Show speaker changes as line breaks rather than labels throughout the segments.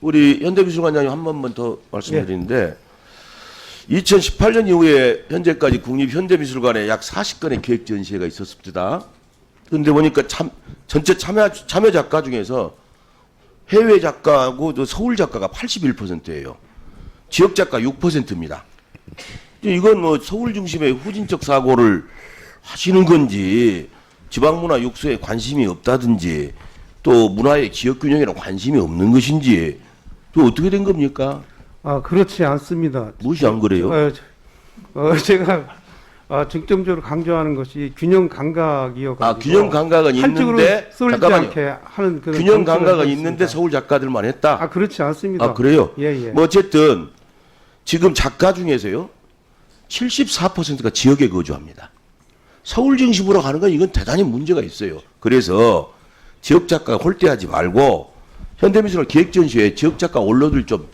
우리 현대미술관장님 한 번만 더 말씀드리는데 2018년 이후에 현재까지 국립현대미술관에 약 40건의 기획 전시회가 있었습니다. 그런데 보니까 참 전체 참여 참여 작가 중에서 해외 작가하고 또 서울 작가가 81%예요. 지역 작가 6%입니다. 이건 뭐 서울 중심의 후진적 사고를 하시는 건지 지방 문화 육수에 관심이 없다든지 또 문화의 지역 균형에는 관심이 없는 것인지 또 어떻게 된 겁니까?
아 그렇지 않습니다.
무엇이 안 그래요?
어, 저- 어, 제가 아, 중점적으로 강조하는 것이 균형 감각이어가지고
아 균형 감각은
한쪽으로
있는데
쏠지
잠깐만요.
않게 하는 그런
균형
정책을
감각은
하고
있는데
있습니다.
서울 작가들만 했다.
아 그렇지 않습니다.
아 그래요?
예 예.
뭐 어쨌든 지금 작가 중에서요 74%가 지역에 거주합니다. 서울 중심으로 가는 건 이건 대단히 문제가 있어요. 그래서 지역 작가 홀대하지 말고 현대미술 기획 전시회 지역 작가 원로들 좀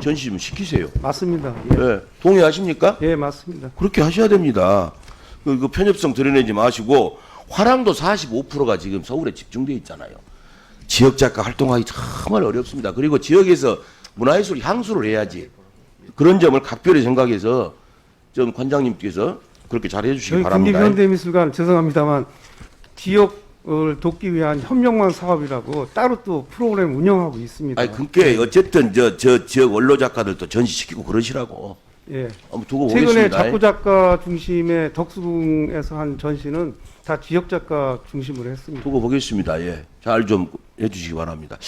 전시 좀 시키세요.
맞습니다. 예.
예, 동의하십니까?
예 맞습니다.
그렇게 하셔야 됩니다. 그, 그 편협성 드러내지 마시고 화랑도 45%가 지금 서울에 집중돼 있잖아요. 지역 작가 활동하기 정말 어렵습니다. 그리고 지역에서 문화예술 향수를 해야지. 그런 점을 각별히 생각해서 좀 관장님께서 그렇게 잘 해 주시기
저희
바랍니다.
국립현대미술관 죄송합니다만 지역 을 돕기 위한 협력만 사업이라고 따로 또 프로그램 운영하고 있습니다.
아니 그게 어쨌든 저 저 지역 원로 작가들도 전시시키고 그러시라고
예.
한번 두고
최근에
보겠습니다.
작고 작가 중심의 덕수궁에서 한 전시는 다 지역 작가 중심으로 했습니다.
두고 보겠습니다. 예, 잘 좀 해주시기 바랍니다.